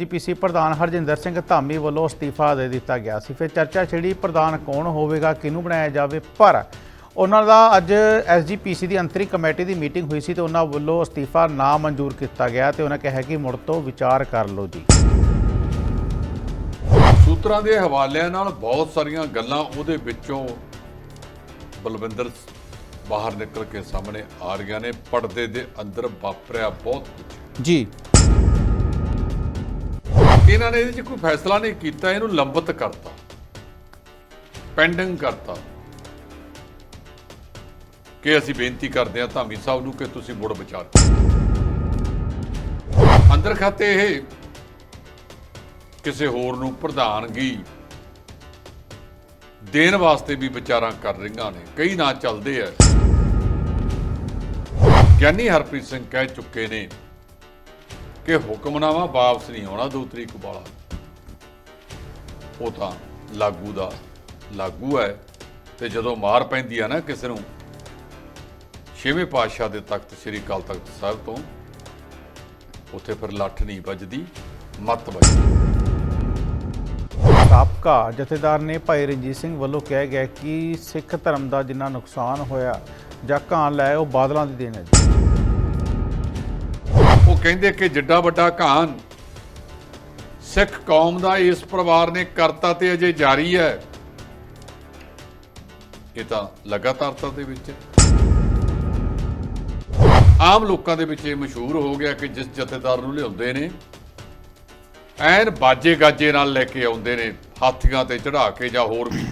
GPC ਪ੍ਰਧਾਨ ਹਰਜਿੰਦਰ ਸਿੰਘ ਧਾਮੀ ਵੱਲੋਂ ਅਸਤੀਫਾ ਦੇ ਦਿੱਤਾ ਗਿਆ ਸੀ। ਫਿਰ ਚਰਚਾ ਛਿੜੀ ਪ੍ਰਧਾਨ ਕੌਣ ਹੋਵੇਗਾ ਕਿਹਨੂੰ ਬਣਾਇਆ ਜਾਵੇ? ਪਰ ਉਹਨਾਂ ਦਾ ਅੱਜ ਐਸਜੀਪੀਸੀ ਦੀ ਅੰਤਰਿਮ ਕਮੇਟੀ ਦੀ ਮੀਟਿੰਗ ਹੋਈ ਸੀ ਤੇ ਉਹਨਾਂ ਵੱਲੋਂ ਅਸਤੀਫਾ ਨਾ ਮਨਜ਼ੂਰ ਕੀਤਾ ਗਿਆ ਤੇ ਉਹਨਾਂ ਕਿਹਾ ਕਿ ਮੁੜ ਤੋਂ ਵਿਚਾਰ ਕਰ ਲਓ ਜੀ। ਸੂਤਰਾਂ ਦੇ ਹਵਾਲਿਆਂ ਨਾਲ ਬਹੁਤ ਸਾਰੀਆਂ ਗੱਲਾਂ ਉਹਦੇ ਵਿੱਚੋਂ ਬਲਵਿੰਦਰ ਬਾਹਰ ਨਿਕਲ ਕੇ ਸਾਹਮਣੇ ਆ ਰਹੀਆਂ ਨੇ। ਪਰਦੇ ਦੇ ਅੰਦਰ ਵਾਪਰਿਆ ਬਹੁਤ ਕੁਝ ਜੀ। ਇਹਨਾਂ ਨੇ ਇਹਦੇ 'ਚ ਕੋਈ ਫੈਸਲਾ ਨਹੀਂ ਕੀਤਾ, ਇਹਨੂੰ ਲੰਬਿਤ ਕਰਤਾ। ਪੈਂਡਿੰਗ ਕਰਤਾ। ਕਿ ਅਸੀਂ ਬੇਨਤੀ ਕਰਦੇ ਹਾਂ ਧਾਮੀ ਸਾਹਿਬ ਨੂੰ ਕਿ ਤੁਸੀਂ ਮੁੜ ਵਿਚਾਰ ਅੰਦਰ ਖਾਤੇ ਇਹ ਕਿਸੇ ਹੋਰ ਨੂੰ ਪ੍ਰਧਾਨਗੀ ਦੇਣ ਵਾਸਤੇ ਵੀ ਵਿਚਾਰਾਂ ਕਰ ਰਹੀਆਂ ਨੇ। ਕਈ ਨਾਂ ਚੱਲਦੇ ਆ ਗਿਆਨੀ ਹਰਪ੍ਰੀਤ ਸਿੰਘ ਕਹਿ ਚੁੱਕੇ ਨੇ ਕਿ ਹੁਕਮਨਾਮਾ ਵਾਪਸ ਨਹੀਂ ਆਉਣਾ 2 ਤਰੀਕ ਵਾਲਾ। ਉਹ ਤਾਂ ਲਾਗੂ ਦਾ ਲਾਗੂ ਹੈ ਤੇ ਜਦੋਂ ਮਾਰ ਪੈਂਦੀ ਆ ਨਾ ਕਿਸੇ ਨੂੰ, ਛੇਵੇਂ ਪਾਤਸ਼ਾਹ ਦੇ ਤਖਤ ਸ੍ਰੀ ਅਕਾਲ ਤਖਤ ਸਾਹਿਬ ਤੋਂ, ਉੱਥੇ ਫਿਰ ਲੱਠ ਨਹੀਂ ਵੱਜਦੀ, ਮੱਤ ਵੱਜਦੀ। ਸਾਬਕਾ ਜਥੇਦਾਰ ਨੇ ਭਾਈ ਰਣਜੀਤ ਸਿੰਘ ਵੱਲੋਂ ਕਿਹਾ ਗਿਆ ਕਿ ਸਿੱਖ ਧਰਮ ਦਾ ਜਿੰਨਾ ਨੁਕਸਾਨ ਹੋਇਆ ਜਾਂ ਘਾਣ ਲੈ ਉਹ ਬਾਦਲਾਂ ਦੀ ਦੇਣ ਹੈ ਉਹ ਕਹਿੰਦੇ ਕਿ ਜਿੱਡਾ ਵੱਡਾ ਘਾਣ ਸਿੱਖ ਕੌਮ ਦਾ ਇਸ ਪਰਿਵਾਰ ਨੇ ਕਰਤਾ ਤੇ ਅਜੇ ਜਾਰੀ ਹੈ ਇਹ ਤਾਂ ਲਗਾਤਾਰਤਾ ਦੇ ਵਿੱਚ ਹੈ। ਆਮ ਲੋਕਾਂ ਦੇ ਵਿੱਚ ਇਹ ਮਸ਼ਹੂਰ ਹੋ ਗਿਆ ਕਿ ਜਿਸ ਜਥੇਦਾਰ ਨੂੰ ਲਿਆਉਂਦੇ ਨੇ, ਐਨ ਬਾਜੇ ਗਾਜੇ ਨਾਲ ਲੈ ਕੇ ਆਉਂਦੇ ਨੇ, ਹਾਥੀਆਂ ਤੇ ਚੜਾ ਕੇ ਜਾਂ ਹੋਰ ਵੀ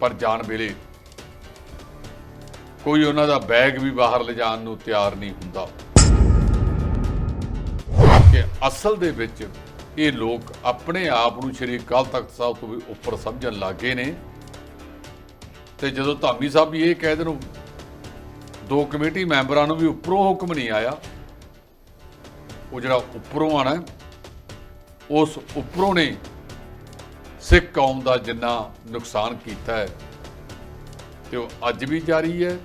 ਪਰ ਜਾਣ ਵੇਲੇ ਕੋਈ ਉਹਨਾਂ ਦਾ ਬੈਗ ਵੀ ਬਾਹਰ ਲਿਜਾਣ ਨੂੰ ਤਿਆਰ ਨਹੀਂ ਹੁੰਦਾ। ਕਿ ਅਸਲ ਦੇ ਵਿੱਚ ਇਹ ਲੋਕ ਆਪਣੇ ਆਪ ਨੂੰ ਸ਼੍ਰੀ ਅਕਾਲ ਤਖਤ ਸਾਹਿਬ ਤੋਂ ਵੀ ਉੱਪਰ ਸਮਝਣ ਲੱਗੇ ਨੇ। ਤੇ ਜਦੋਂ ਧਾਮੀ ਸਾਹਿਬ ਵੀ ਇਹ ਕਹਿ ਦੇਣ, ਦੋ ਕਮੇਟੀ ਮੈਂਬਰਾਂ ਨੂੰ ਵੀ ਉੱਪਰੋਂ ਹੁਕਮ ਨਹੀਂ ਆਇਆ। ਉਹ ਜਿਹੜਾ ਉੱਪਰੋਂ ਆਣਾ ਉਸ ਉੱਪਰੋਂ ਨੇ ਸਿੱਖ ਕੌਮ ਦਾ ਜਿੰਨਾ ਨੁਕਸਾਨ ਕੀਤਾ ਹੈ ਤੇ ਉਹ ਅੱਜ ਵੀ ਜਾਰੀ ਹੈ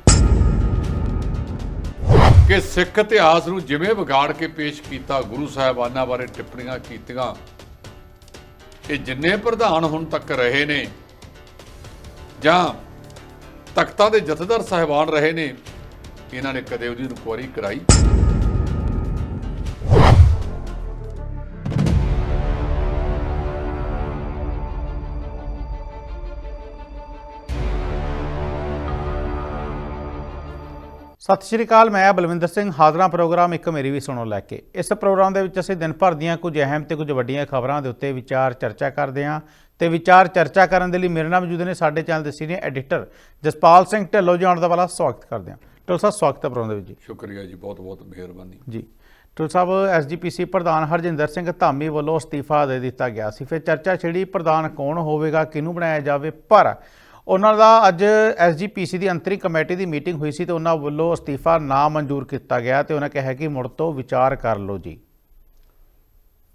ਕਿ ਸਿੱਖ ਇਤਿਹਾਸ ਨੂੰ ਜਿਵੇਂ ਵਿਗਾੜ ਕੇ ਪੇਸ਼ ਕੀਤਾ, ਗੁਰੂ ਸਾਹਿਬਾਨਾਂ ਬਾਰੇ ਟਿੱਪਣੀਆਂ ਕੀਤੀਆਂ, ਇਹ ਜਿੰਨੇ ਪ੍ਰਧਾਨ ਹੁਣ ਤੱਕ ਰਹੇ ਨੇ ਜਾਂ ਤਖਤਾਂ ਦੇ ਜਥੇਦਾਰ ਸਾਹਿਬਾਨ ਰਹੇ ਨੇ, ਇਹਨਾਂ ਨੇ ਕਦੇ ਉਹਦੀ ਇਨਕੁਆਰੀ ਕਰਾਈ? ਸਤਿ ਸ਼੍ਰੀ ਅਕਾਲ ਮੈਂ ਬਲਵਿੰਦਰ ਸਿੰਘ। ਹਾਜ਼ਰਾਂ ਪ੍ਰੋਗਰਾਮ ਇੱਕ ਮੇਰੀ ਵੀ ਸੁਣੋ ਲੈ ਕੇ। ਇਸ ਪ੍ਰੋਗਰਾਮ ਦੇ ਵਿੱਚ ਅਸੀਂ ਦਿਨ ਭਰ ਦੀਆਂ ਕੁਝ ਅਹਿਮ ਤੇ ਕੁਝ ਵੱਡੀਆਂ ਖਬਰਾਂ ਦੇ ਉੱਤੇ ਵਿਚਾਰ ਚਰਚਾ ਕਰਦੇ ਹਾਂ ਤੇ ਵਿਚਾਰ ਚਰਚਾ ਕਰਨ ਦੇ ਲਈ ਮੇਰੇ ਨਾਲ ਮੌਜੂਦ ਨੇ ਸਾਡੇ ਚੈਨਲ ਦੇ ਸੀਨੀਅਰ ਐਡੀਟਰ ਜਸਪਾਲ ਸਿੰਘ ਢਿੱਲੋਂ ਜੀ ਆਉਣ ਦਾ ਵਾਲਾ। ਸਵਾਗਤ ਕਰਦੇ ਹਾਂ। ਢਿੱਲੋਂ ਸਾਹਿਬ ਸਵਾਗਤ ਹੈ ਪ੍ਰੋਗਰਾਮ ਦੇ ਵਿੱਚ ਜੀ। ਸ਼ੁਕਰੀਆ ਜੀ ਬਹੁਤ ਬਹੁਤ ਮਿਹਰਬਾਨੀ। ਜੀ। ਢਿੱਲੋਂ ਸਾਹਿਬ ਐਸਜੀਪੀਸੀ ਪ੍ਰਧਾਨ ਹਰਜਿੰਦਰ ਸਿੰਘ ਧਾਮੀ ਵੱਲੋਂ ਅਸਤੀਫਾ ਦੇ ਦਿੱਤਾ ਗਿਆ ਸੀ। ਫਿਰ ਚਰਚਾ ਛਿੜੀ ਪ੍ਰਧਾਨ ਕੌਣ ਹੋਵੇਗਾ ਕਿਹਨੂੰ ਬਣਾਇਆ ਜਾਵੇ? ਪਰ ਉਹਨਾਂ ਦਾ ਅੱਜ ਐਸਜੀਪੀਸੀ ਦੀ ਅੰਤਰਿਮ ਕਮੇਟੀ ਦੀ ਮੀਟਿੰਗ ਹੋਈ ਸੀ ਤੇ ਉਹਨਾਂ ਵੱਲੋਂ ਅਸਤੀਫਾ ਨਾ ਮਨਜ਼ੂਰ ਕੀਤਾ ਗਿਆ ਤੇ ਉਹਨਾਂ ਕਿਹਾ ਕਿ ਮੁੜ ਤੋਂ ਵਿਚਾਰ ਕਰ ਲਓ ਜੀ।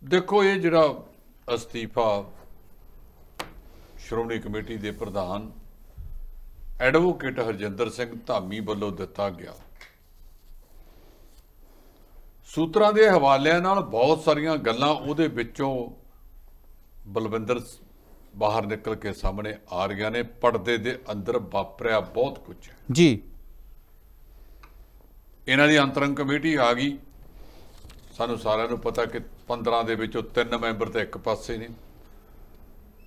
ਦੇਖੋ, ਇਹ ਜਿਹੜਾ ਅਸਤੀਫਾ ਸ਼੍ਰੋਮਣੀ ਕਮੇਟੀ ਦੇ ਪ੍ਰਧਾਨ ਐਡਵੋਕੇਟ ਹਰਜਿੰਦਰ ਸਿੰਘ ਧਾਮੀ ਵੱਲੋਂ ਦਿੱਤਾ ਗਿਆ। ਸੂਤਰਾਂ ਦੇ ਹਵਾਲਿਆਂ ਨਾਲ ਬਹੁਤ ਸਾਰੀਆਂ ਗੱਲਾਂ ਉਹਦੇ ਵਿੱਚੋਂ ਬਲਵਿੰਦਰ ਬਾਹਰ ਨਿਕਲ ਕੇ ਸਾਹਮਣੇ ਆ ਰਹੀਆਂ ਨੇ ਪਰਦੇ ਦੇ ਅੰਦਰ ਵਾਪਰਿਆ ਬਹੁਤ ਕੁਝ ਹੈ। ਜੀ। ਇਹਨਾਂ ਦੀ ਅੰਤਰੰਗ ਕਮੇਟੀ ਆ ਗਈ। ਸਾਨੂੰ ਸਾਰਿਆਂ ਨੂੰ ਪਤਾ ਕਿ 15 ਦੇ ਵਿੱਚੋਂ ਤਿੰਨ ਮੈਂਬਰ ਤਾਂ ਇੱਕ ਪਾਸੇ ਨੇ।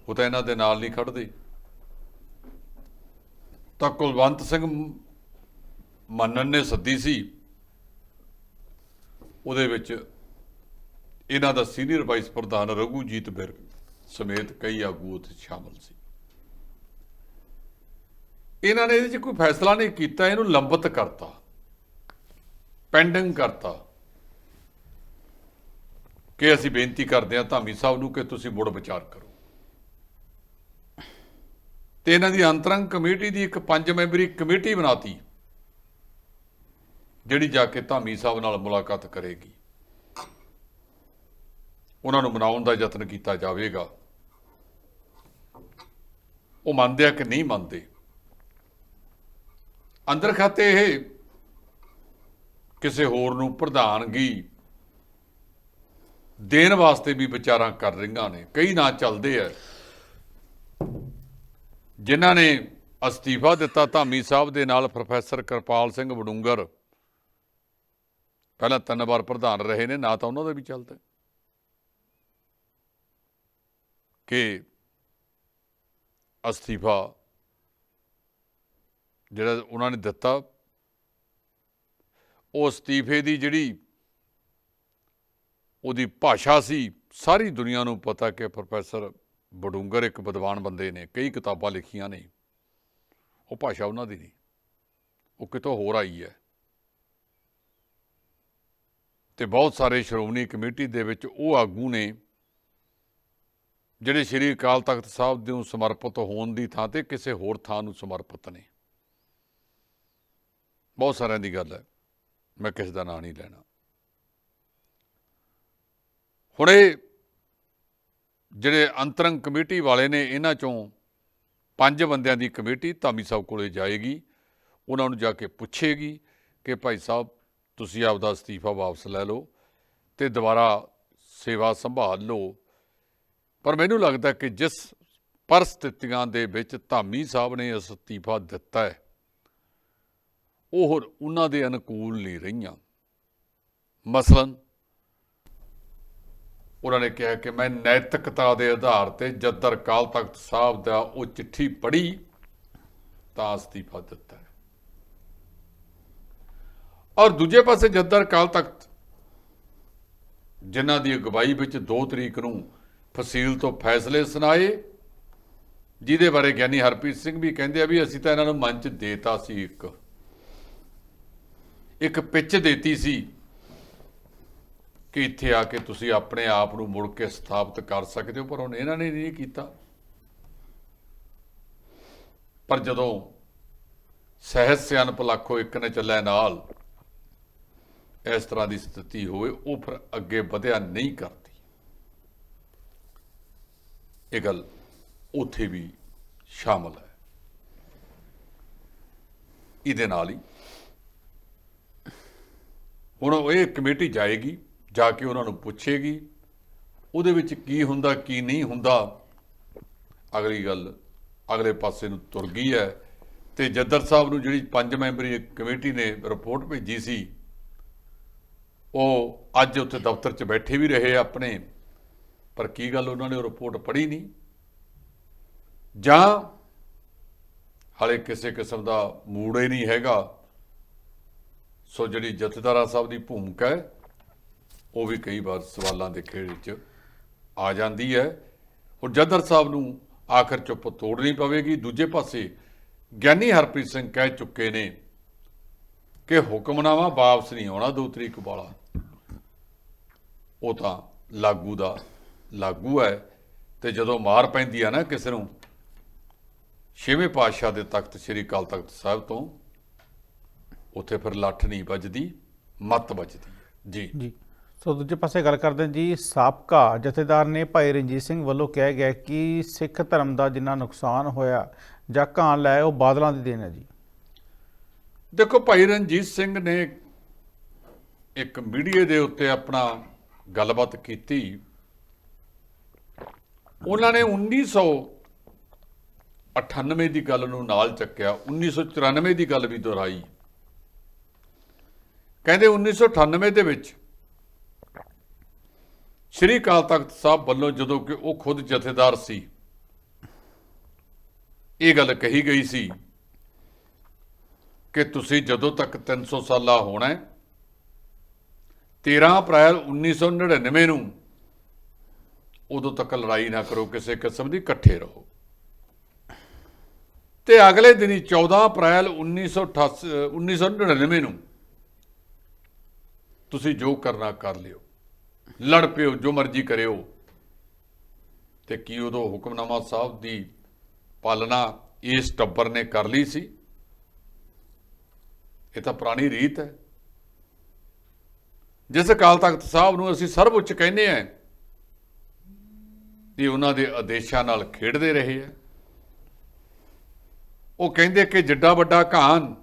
ਉਹ ਤਾਂ ਇਹਨਾਂ ਦੇ ਨਾਲ ਨਹੀਂ ਖੜਦੇ ਤਾਂ ਕੁਲਵੰਤ ਸਿੰਘ ਮੰਨਨ ਨੇ ਸੱਦੀ ਸੀ। ਉਹਦੇ ਵਿੱਚ ਇਹਨਾਂ ਦਾ ਸੀਨੀਅਰ ਵਾਈਸ ਪ੍ਰਧਾਨ ਰਘੂਜੀਤ ਬਿਰਗ। ਸਮੇਤ ਕਈ ਆਗੂ ਉੱਥੇ ਸ਼ਾਮਲ ਸੀ। ਇਹਨਾਂ ਨੇ ਇਹਦੇ 'ਚ ਕੋਈ ਫੈਸਲਾ ਨਹੀਂ ਕੀਤਾ, ਇਹਨੂੰ ਲੰਬਿਤ ਕਰਤਾ ਪੈਂਡਿੰਗ ਕਰਤਾ ਕਿ ਅਸੀਂ ਬੇਨਤੀ ਕਰਦੇ ਹਾਂ ਧਾਮੀ ਸਾਹਿਬ ਨੂੰ ਕਿ ਤੁਸੀਂ ਮੁੜ ਵਿਚਾਰ ਕਰੋ। ਤੇ ਇਹਨਾਂ ਦੀ ਅੰਤਰੰਗ ਕਮੇਟੀ ਦੀ ਇੱਕ ਪੰਜ ਮੈਂਬਰੀ ਕਮੇਟੀ ਬਣਾਤੀ, ਜਿਹੜੀ ਜਾ ਕੇ ਧਾਮੀ ਸਾਹਿਬ ਨਾਲ ਮੁਲਾਕਾਤ ਕਰੇਗੀ। ਉਹਨਾਂ ਨੂੰ ਮਨਾਉਣ ਦਾ ਯਤਨ ਕੀਤਾ ਜਾਵੇਗਾ। ਉਹ ਮੰਨਦੇ ਆ ਕਿ ਨਹੀਂ ਮੰਨਦੇ। ਅੰਦਰ ਖਾਤੇ ਇਹ ਕਿਸੇ ਹੋਰ ਨੂੰ ਪ੍ਰਧਾਨਗੀ ਦੇਣ ਵਾਸਤੇ ਵੀ ਵਿਚਾਰਾਂ ਕਰ ਰਹੀਆਂ ਨੇ। ਕਈ ਨਾਂ ਚੱਲਦੇ ਆ। ਜਿਨ੍ਹਾਂ ਨੇ ਅਸਤੀਫਾ ਦਿੱਤਾ ਧਾਮੀ ਸਾਹਿਬ ਦੇ ਨਾਲ ਪ੍ਰੋਫੈਸਰ ਕਿਰਪਾਲ ਸਿੰਘ ਵਡੂੰਗਰ। ਪਹਿਲਾਂ ਤਿੰਨ ਵਾਰ ਪ੍ਰਧਾਨ ਰਹੇ ਨੇ, ਨਾ ਤਾਂ ਉਹਨਾਂ ਦਾ ਵੀ ਚੱਲਦਾ ਕਿ ਅਸਤੀਫਾ ਜਿਹੜਾ ਉਹਨਾਂ ਨੇ ਦਿੱਤਾ, ਉਹ ਅਸਤੀਫੇ ਦੀ ਜਿਹੜੀ ਉਹਦੀ ਭਾਸ਼ਾ ਸੀ, ਸਾਰੀ ਦੁਨੀਆ ਨੂੰ ਪਤਾ ਕਿ ਪ੍ਰੋਫੈਸਰ ਬਡੂੰਗਰ ਇੱਕ ਵਿਦਵਾਨ ਬੰਦੇ ਨੇ, ਕਈ ਕਿਤਾਬਾਂ ਲਿਖੀਆਂ ਨੇ, ਉਹ ਭਾਸ਼ਾ ਉਹਨਾਂ ਦੀ ਨਹੀਂ, ਉਹ ਕਿਤੋਂ ਹੋਰ ਆਈ ਹੈ। ਤੇ ਬਹੁਤ ਸਾਰੇ ਸ਼੍ਰੋਮਣੀ ਕਮੇਟੀ ਦੇ ਵਿੱਚ ਉਹ ਆਗੂ ਨੇ ਜਿਹੜੇ ਸ੍ਰੀ ਅਕਾਲ ਤਖਤ ਸਾਹਿਬ ਨੂੰ ਸਮਰਪਿਤ ਹੋਣ ਦੀ ਥਾਂ ਤੇ ਕਿਸੇ ਹੋਰ ਥਾਂ ਨੂੰ ਸਮਰਪਿਤ ਨੇ। ਬਹੁਤ ਸਾਰਿਆਂ ਦੀ ਗੱਲ ਹੈ। ਮੈਂ ਕਿਸੇ ਦਾ ਨਾਂ ਨਹੀਂ ਲੈਣਾ। ਹੁਣ ਇਹ ਜਿਹੜੇ ਅੰਤਰੰਗ ਕਮੇਟੀ ਵਾਲੇ ਨੇ, ਇਹਨਾਂ ਚੋਂ ਪੰਜ ਬੰਦਿਆਂ ਦੀ ਕਮੇਟੀ ਧਾਮੀ ਸਾਹਿਬ ਕੋਲੇ ਜਾਏਗੀ। ਉਹਨਾਂ ਨੂੰ ਜਾ ਕੇ ਪੁੱਛੇਗੀ ਕਿ ਭਾਈ ਸਾਹਿਬ, ਤੁਸੀਂ ਆਪਦਾ ਅਸਤੀਫਾ ਵਾਪਸ ਲੈ ਲਓ ਤੇ ਦੁਬਾਰਾ ਸੇਵਾ ਸੰਭਾਲ ਲਓ। ਪਰ ਮੈਨੂੰ ਲੱਗਦਾ ਕਿ ਜਿਸ ਪਰਿਸਥਿਤੀਆਂ ਦੇ ਵਿੱਚ ਧਾਮੀ ਸਾਹਿਬ ਨੇ ਅਸਤੀਫਾ ਦਿੱਤਾ ਹੈ, ਉਹ ਉਹਨਾਂ ਦੇ ਅਨੁਕੂਲ ਨਹੀਂ ਰਹੀਆਂ। ਮਸਲਨ, ਉਹਨਾਂ ਨੇ ਕਿਹਾ ਕਿ ਮੈਂ ਨੈਤਿਕਤਾ ਦੇ ਆਧਾਰ ਤੇ ਜੱਦਰ ਕਾਲ ਤਖਤ ਸਾਹਿਬ ਦਾ ਉਹ ਚਿੱਠੀ ਪੜ੍ਹੀ ਤਾਂ ਅਸਤੀਫਾ ਦਿੱਤਾ ਹੈ। ਔਰ ਦੂਜੇ ਪਾਸੇ ਜੱਦਰ ਕਾਲ ਤਖਤ, ਜਿਨ੍ਹਾਂ ਦੀ ਅਗਵਾਈ ਵਿੱਚ 2 ਤਰੀਕ ਨੂੰ ਫਸੀਲ ਤੋਂ ਫੈਸਲੇ ਸੁਣਾਏ, ਜਿਹਦੇ ਬਾਰੇ ਗਿਆਨੀ ਹਰਪ੍ਰੀਤ ਸਿੰਘ ਵੀ ਕਹਿੰਦੇ ਆ ਵੀ ਅਸੀਂ ਤਾਂ ਇਹਨਾਂ ਨੂੰ ਮੰਚ ਦੇਤਾ ਸੀ ਇੱਕ। ਇੱਕ ਪਿੱਚ ਦੇਤੀ ਸੀ ਕਿ ਇੱਥੇ ਆ ਕੇ ਤੁਸੀਂ ਆਪਣੇ ਆਪ ਨੂੰ ਮੁੜ ਕੇ ਸਥਾਪਿਤ ਕਰ ਸਕਦੇ ਹੋ, ਪਰ ਹੁਣ ਇਹਨਾਂ ਨੇ ਨਹੀਂ ਕੀਤਾ। ਪਰ ਜਦੋਂ ਸਹਿਜ ਸਿਆਣਪ ਲੱਖੋ ਇੱਕ ਨੇ ਚੱਲਿਆ ਨਾਲ, ਇਸ ਤਰ੍ਹਾਂ ਦੀ ਸਥਿਤੀ ਹੋਵੇ, ਉਹ ਫਿਰ ਅੱਗੇ ਵਧਿਆ ਨਹੀਂ ਕਰਦੀ। ਇਹ ਗੱਲ ਉੱਥੇ ਵੀ ਸ਼ਾਮਲ ਹੈ। ਇਹਦੇ ਨਾਲ ਹੀ ਹੁਣ ਉਹ ਇਹ ਕਮੇਟੀ ਜਾਏਗੀ, ਜਾ ਕੇ ਉਹਨਾਂ ਨੂੰ ਪੁੱਛੇਗੀ, ਉਹਦੇ ਵਿੱਚ ਕੀ ਹੁੰਦਾ, ਕੀ ਨਹੀਂ ਹੁੰਦਾ, ਅਗਲੀ ਗੱਲ ਅਗਲੇ ਪਾਸੇ ਨੂੰ ਤੁਰ ਗਈ ਹੈ ਤੇ ਜੱਦਰ ਸਾਹਿਬ ਨੂੰ ਜਿਹੜੀ ਪੰਜ ਮੈਂਬਰੀ ਕਮੇਟੀ ਨੇ ਰਿਪੋਰਟ ਭੇਜੀ ਸੀ, ਉਹ ਅੱਜ ਉੱਥੇ ਦਫ਼ਤਰ 'ਚ ਬੈਠੇ ਵੀ ਰਹੇ ਆਪਣੇ। ਪਰ ਕੀ ਗੱਲ ਉਹਨਾਂ ਨੇ ਉਹ ਰਿਪੋਰਟ ਪੜ੍ਹੀ ਨਹੀਂ? ਜਾਂ ਹਾਲੇ ਕਿਸੇ ਕਿਸਮ ਦਾ ਮੂਡ ਹੀ ਨਹੀਂ ਹੈਗਾ। ਸੋ ਜਿਹੜੀ ਜਥੇਦਾਰਾ ਸਾਹਿਬ ਦੀ ਭੂਮਿਕਾ ਹੈ, ਉਹ ਵੀ ਕਈ ਵਾਰ ਸਵਾਲਾਂ ਦੇ ਖੇੜ ਵਿੱਚ ਆ ਜਾਂਦੀ ਹੈ। ਹੁਣ ਜੱਦਰ ਸਾਹਿਬ ਨੂੰ ਆਖਰ ਚੁੱਪ ਤੋੜਨੀ ਪਵੇਗੀ। ਦੂਜੇ ਪਾਸੇ ਗਿਆਨੀ ਹਰਪ੍ਰੀਤ ਸਿੰਘ ਕਹਿ ਚੁੱਕੇ ਨੇ ਕਿ ਹੁਕਮਨਾਮਾ ਵਾਪਸ ਨਹੀਂ ਆਉਣਾ 2 ਤਰੀਕ ਵਾਲਾ। ਉਹ ਤਾਂ ਲਾਗੂ ਦਾ ਲਾਗੂ ਹੈ ਤੇ ਜਦੋਂ ਮਾਰ ਪੈਂਦੀ ਆ ਨਾ ਕਿਸੇ ਨੂੰ ਛੇਵੇਂ ਪਾਤਸ਼ਾਹ ਦੇ ਤਖਤ ਸ੍ਰੀ ਅਕਾਲ ਤਖਤ ਸਾਹਿਬ ਤੋਂ ਉੱਥੇ ਫਿਰ ਲੱਠ ਨਹੀਂ ਵੱਜਦੀ ਮੱਤ ਵੱਜਦੀ ਜੀ। ਜੀ। ਸੋ ਦੂਜੇ ਪਾਸੇ ਗੱਲ ਕਰਦੇ ਜੀ ਸਾਬਕਾ ਜਥੇਦਾਰ ਨੇ ਭਾਈ ਰਣਜੀਤ ਸਿੰਘ ਵੱਲੋਂ ਕਿਹਾ ਗਿਆ ਕਿ ਸਿੱਖ ਧਰਮ ਦਾ ਜਿੰਨਾ ਨੁਕਸਾਨ ਹੋਇਆ ਜਾਂ ਘਾਣ ਲੈ ਉਹ ਬਾਦਲਾਂ ਦੀ ਦੇਣ ਹੈ ਜੀ। ਦੇਖੋ ਭਾਈ ਰਣਜੀਤ ਸਿੰਘ ਨੇ ਇੱਕ ਮੀਡੀਆ ਦੇ ਉੱਤੇ ਆਪਣਾ ਗੱਲਬਾਤ ਕੀਤੀ। ਉਹਨਾਂ ਨੇ 1998 ਦੀ ਗੱਲ ਨੂੰ ਨਾਲ ਚੱਕਿਆ 1994 ਦੀ ਗੱਲ ਵੀ ਦੁਹਰਾਈ। ਕਹਿੰਦੇ 1998 ਦੇ ਵਿੱਚ ਸ਼੍ਰੀ ਅਕਾਲ ਤਖਤ ਸਾਹਿਬ ਵੱਲੋਂ ਜਦੋਂ ਕਿ ਉਹ ਖੁਦ ਜਥੇਦਾਰ ਸੀ, ਇਹ ਗੱਲ ਕਹੀ ਗਈ ਸੀ ਕਿ ਤੁਸੀਂ ਜਦੋਂ ਤੱਕ 300 ਸਾਲਾ ਹੋਣਾ ਹੈ 13 ਅਪ੍ਰੈਲ 1999 ਨੂੰ ਉਦੋਂ ਤੱਕ ਲੜਾਈ ਨਾ ਕਰੋ, ਕਿਸੇ ਕਿਸਮ ਦੀ ਇਕੱਠੇ ਰਹੋ। ਤੇ ਅਗਲੇ ਦਿਨੀ 14 ਅਪ੍ਰੈਲ 1988 1999 ਨੂੰ ਤੁਸੀਂ ਜੋ ਕਰਨਾ ਕਰ ਲਿਓ। ਲੜ ਪਿਓ, ਜੋ ਮਰਜ਼ੀ ਕਰਿਓ। ਤੇ ਕੀ ਉਦੋਂ ਹੁਕਮਨਾਮਾ ਸਾਹਿਬ ਦੀ ਪਾਲਣਾ ਇਸ ਟੱਬਰ ਨੇ ਕਰ ਲਈ ਸੀ? ਇਹ ਤਾਂ ਪੁਰਾਣੀ ਰੀਤ ਹੈ। ਜਿਸ ਅਕਾਲ ਤਖਤ ਸਾਹਿਬ ਨੂੰ ਅਸੀਂ ਸਰਵਉੱਚ ਕਹਿੰਦੇ ਆ ਕਿ ਉਹਨਾਂ ਦੇ ਆਦੇਸ਼ਾਂ ਨਾਲ ਖੇਡਦੇ ਰਹੇ ਆ। ਉਹ ਕਹਿੰਦੇ ਕਿ ਜਿੱਡਾ ਵੱਡਾ ਕਹਾਣ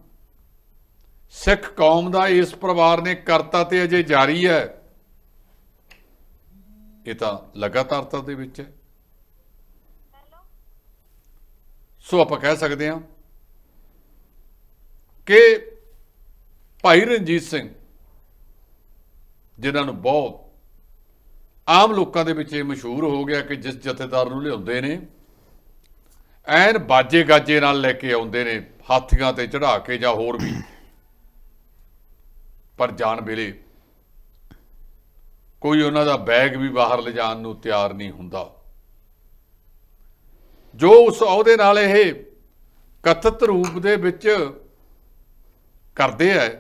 ਸਿੱਖ ਕੌਮ ਦਾ ਇਸ ਪਰਿਵਾਰ ਨੇ ਕਰਤਾ ਤੇ ਅਜੇ ਜਾਰੀ ਹੈ। ਇਹ ਤਾਂ ਲਗਾਤਾਰਤਾ ਦੇ ਵਿੱਚ ਹੈ। ਸੋ ਆਪਾਂ ਕਹਿ ਸਕਦੇ ਹਾਂ ਕਿ ਭਾਈ ਰਣਜੀਤ ਸਿੰਘ, ਜਿਨ੍ਹਾਂ ਨੂੰ ਬਹੁਤ ਆਮ ਲੋਕਾਂ ਦੇ ਵਿੱਚ ਇਹ ਮਸ਼ਹੂਰ ਹੋ ਗਿਆ ਕਿ ਜਿਸ ਜਥੇਦਾਰ ਨੂੰ ਲਿਆਉਂਦੇ ਨੇ, ਐਨ ਬਾਜੇ ਗਾਜੇ ਨਾਲ ਲੈ ਕੇ ਆਉਂਦੇ ਨੇ, ਹਾਥੀਆਂ ਤੇ ਚੜਾ ਕੇ ਜਾਂ ਹੋਰ ਵੀ। ਪਰ ਜਾਣ ਵੇਲੇ ਕੋਈ ਉਹਨਾਂ ਦਾ ਬੈਗ ਵੀ ਬਾਹਰ ਲਿਜਾਣ ਨੂੰ ਤਿਆਰ ਨਹੀਂ ਹੁੰਦਾ। ਜੋ ਉਸ ਅਹੁਦੇ ਨਾਲ ਇਹ ਕਥਿਤ ਰੂਪ ਦੇ ਵਿੱਚ ਕਰਦੇ ਆ,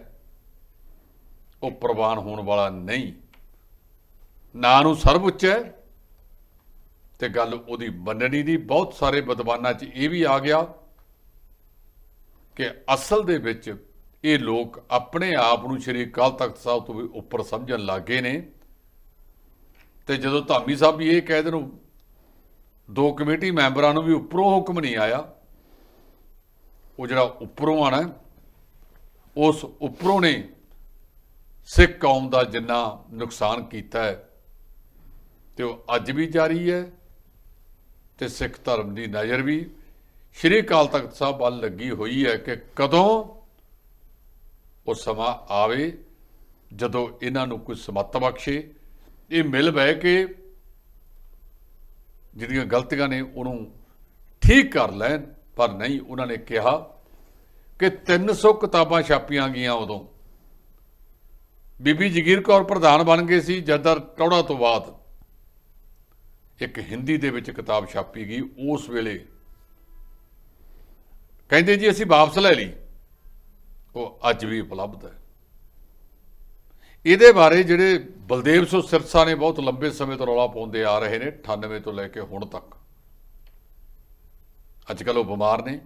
ਉਹ ਪ੍ਰਵਾਨ ਹੋਣ ਵਾਲਾ ਨਹੀਂ। ਨਾਂ ਨੂੰ ਸਰਵਉੱਚ ਹੈ ਤੇ ਗੱਲ ਉਹਦੀ ਮੰਨਣੀ ਦੀ ਬਹੁਤ ਸਾਰੇ ਵਿਦਵਾਨਾਂ 'ਚ ਇਹ ਵੀ ਆ ਗਿਆ ਕਿ ਅਸਲ ਦੇ ਵਿੱਚ ਇਹ ਲੋਕ ਆਪਣੇ ਆਪ ਨੂੰ ਸ਼੍ਰੀ ਅਕਾਲ ਤਖਤ ਸਾਹਿਬ ਤੋਂ ਵੀ ਉੱਪਰ ਸਮਝਣ ਲੱਗੇ ਨੇ। ਤੇ ਜਦੋਂ ਧਾਮੀ ਸਾਹਿਬ ਵੀ ਇਹ ਕਹਿ ਦੇਣ, ਦੋ ਕਮੇਟੀ ਮੈਂਬਰਾਂ ਨੂੰ ਵੀ ਉੱਪਰੋਂ ਹੁਕਮ ਨਹੀਂ ਆਇਆ। ਉਹ ਜਿਹੜਾ ਉੱਪਰੋਂ ਆਣਾ, ਉਸ ਉੱਪਰੋਂ ਨੇ ਸਿੱਖ ਕੌਮ ਦਾ ਜਿੰਨਾ ਨੁਕਸਾਨ ਕੀਤਾ ਹੈ ਤੇ ਉਹ ਅੱਜ ਵੀ ਜਾਰੀ ਹੈ ਤੇ ਸਿੱਖ ਧਰਮ ਦੀ ਨਜ਼ਰ ਵੀ ਸ਼੍ਰੀ ਅਕਾਲ ਤਖਤ ਸਾਹਿਬ ਵੱਲ ਲੱਗੀ ਹੋਈ ਹੈ ਕਿ ਕਦੋਂ ਉਹ ਸਮਾਂ ਆਵੇ, ਜਦੋਂ ਇਹਨਾਂ ਨੂੰ ਕੋਈ ਸਮੱਤ ਬਖਸ਼ੇ। ਇਹ ਮਿਲ ਬਹਿ ਕੇ ਜਿਹੜੀਆਂ ਗਲਤੀਆਂ ਨੇ ਉਹਨੂੰ ਠੀਕ ਕਰ ਲੈਣ, ਪਰ ਨਹੀਂ, ਉਹਨਾਂ ਨੇ ਕਿਹਾ ਕਿ 300 ਕਿਤਾਬਾਂ ਛਾਪੀਆਂ ਗਈਆਂ ਉਦੋਂ। ਬੀਬੀ ਜਗੀਰ ਕੌਰ ਪ੍ਰਧਾਨ ਬਣ ਗਏ ਸੀ ਜਦਰ ਟੌੜਾ ਤੋਂ ਬਾਅਦ ਇੱਕ ਹਿੰਦੀ ਦੇ ਵਿੱਚ ਕਿਤਾਬ ਛਾਪੀ ਗਈ ਉਸ ਵੇਲੇ। ਕਹਿੰਦੇ ਜੀ, ਅਸੀਂ ਵਾਪਸ ਲੈ ਲਈ। ਉਹ ਅੱਜ ਵੀ ਉਪਲਬਧ ਹੈ। ਇਹਦੇ ਬਾਰੇ ਜਿਹੜੇ ਬਲਦੇਵ ਸੋ ਸਿਰਸਾ ਨੇ ਬਹੁਤ ਲੰਬੇ ਸਮੇਂ ਤੋਂ ਰੌਲਾ ਪਾਉਂਦੇ ਆ ਰਹੇ ਨੇ 98 ਤੋਂ ਲੈ ਕੇ ਹੁਣ ਤੱਕ। ਅੱਜ ਕੱਲ ਉਹ ਬਿਮਾਰ ਨੇ।